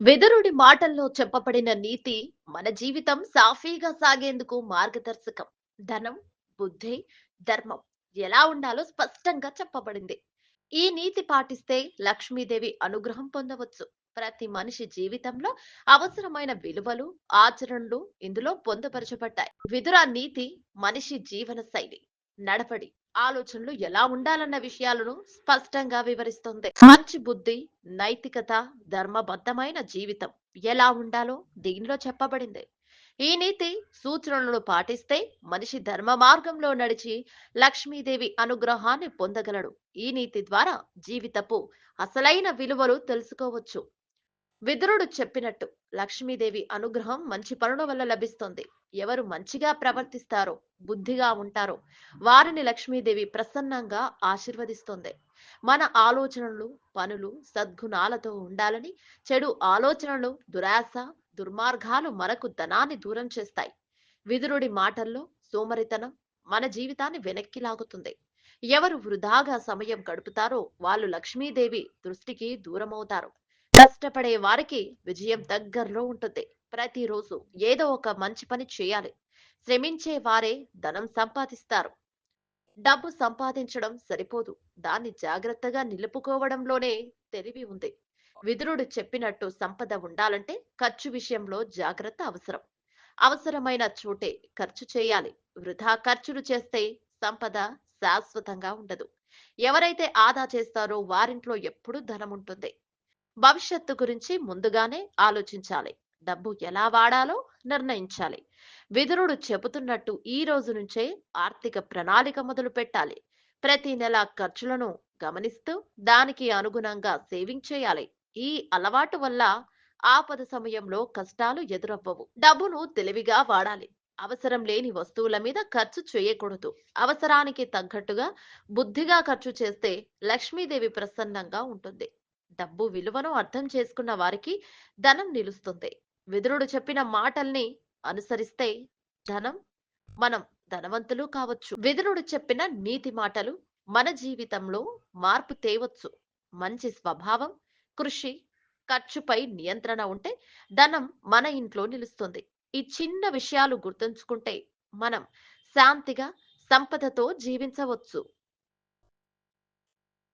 వెదురుడి మాటల్లో చెప్పబడిన నీతి మన జీవితం సాఫీగా సాగేందుకు మార్గదర్శకం. ధనం బుద్ధి ధర్మం ఎలా ఉండాలో స్పష్టంగా చెప్పబడింది. ఈ నీతి పాటిస్తే లక్ష్మీదేవి అనుగ్రహం పొందవచ్చు. ప్రతి మనిషి జీవితంలో అవసరమైన విలువలు ఆచరణలు ఇందులో పొందుపరచబడ్డాయి. విదురా నీతి మనిషి జీవన శైలి. నడపడి ఆలోచనలు ఎలా ఉండాలన్న విషయాలను స్పష్టంగా వివరిస్తుంది. మంచి బుద్ధి నైతికత ధర్మబద్ధమైన జీవితం ఎలా ఉండాలో దీనిలో చెప్పబడింది. ఈ నీతి సూచనలను పాటిస్తే మనిషి ధర్మ మార్గంలో నడిచి లక్ష్మీదేవి అనుగ్రహాన్ని పొందగలడు. ఈ నీతి ద్వారా జీవితపు అసలైన విలువలు తెలుసుకోవచ్చు. విదురుడు చెప్పినట్టు లక్ష్మీదేవి అనుగ్రహం మంచి పనుల వల్ల లభిస్తుంది. ఎవరు మంచిగా ప్రవర్తిస్తారో బుద్ధిగా ఉంటారో వారిని లక్ష్మీదేవి ప్రసన్నంగా ఆశీర్వదిస్తుంది. మన ఆలోచనలు పనులు సద్గుణాలతో ఉండాలని చెడు ఆలోచనలు దురాశ దుర్మార్గాలు మనకు ధనాన్ని దూరం చేస్తాయి. విదురుడి మాటల్లో సోమరితనం మన జీవితాన్ని వెనక్కి లాగుతుంది. ఎవరు వృధాగా సమయం గడుపుతారో వాళ్ళు లక్ష్మీదేవి దృష్టికి దూరమవుతారు. కష్టపడే వారికి విజయం దగ్గరలో ఉంటుంది. ప్రతిరోజు ఏదో ఒక మంచి పని చేయాలి. శ్రమించే వారే ధనం సంపాదిస్తారు. డబ్బు సంపాదించడం సరిపోదు. దాన్ని జాగ్రత్తగా నిలుపుకోవడంలోనే తెలివి ఉంది. విదురుడు చెప్పినట్టు సంపద ఉండాలంటే ఖర్చు విషయంలో జాగ్రత్త అవసరం. అవసరమైన చోటే ఖర్చు చేయాలి. వృధా ఖర్చులు చేస్తే సంపద శాశ్వతంగా ఉండదు. ఎవరైతే ఆదా చేస్తారో వారింట్లో ఎప్పుడూ ధనం ఉంటుంది. భవిష్యత్తు గురించి ముందుగానే ఆలోచించాలి. డబ్బు ఎలా వాడాలో నిర్ణయించాలి. విదురుడు చెబుతున్నట్టు ఈ రోజు నుంచే ఆర్థిక ప్రణాళిక మొదలు పెట్టాలి. ప్రతి నెల ఖర్చులను గమనిస్తూ దానికి అనుగుణంగా సేవింగ్ చేయాలి. ఈ అలవాటు వల్ల ఆపద సమయంలో కష్టాలు ఎదురవ్వవు. డబ్బును తెలివిగా వాడాలి. అవసరం లేని వస్తువుల మీద ఖర్చు చేయకూడదు. అవసరానికి తగ్గట్టుగా బుద్ధిగా ఖర్చు చేస్తే లక్ష్మీదేవి ప్రసన్నంగా ఉంటుంది. డబ్బు విలువను అర్థం చేసుకున్న వారికి ధనం నిలుస్తుంది. విదురుడు చెప్పిన మాటల్ని అనుసరిస్తే ధనం మనం ధనవంతులు కావచ్చు. విదురుడు చెప్పిన నీతి మాటలు మన జీవితంలో మార్పు తేవచ్చు. మంచి స్వభావం కృషి ఖర్చుపై నియంత్రణ ఉంటే ధనం మన ఇంట్లో నిలుస్తుంది. ఈ చిన్న విషయాలు గుర్తుంచుకుంటే మనం శాంతిగా సంపదతో జీవించవచ్చు.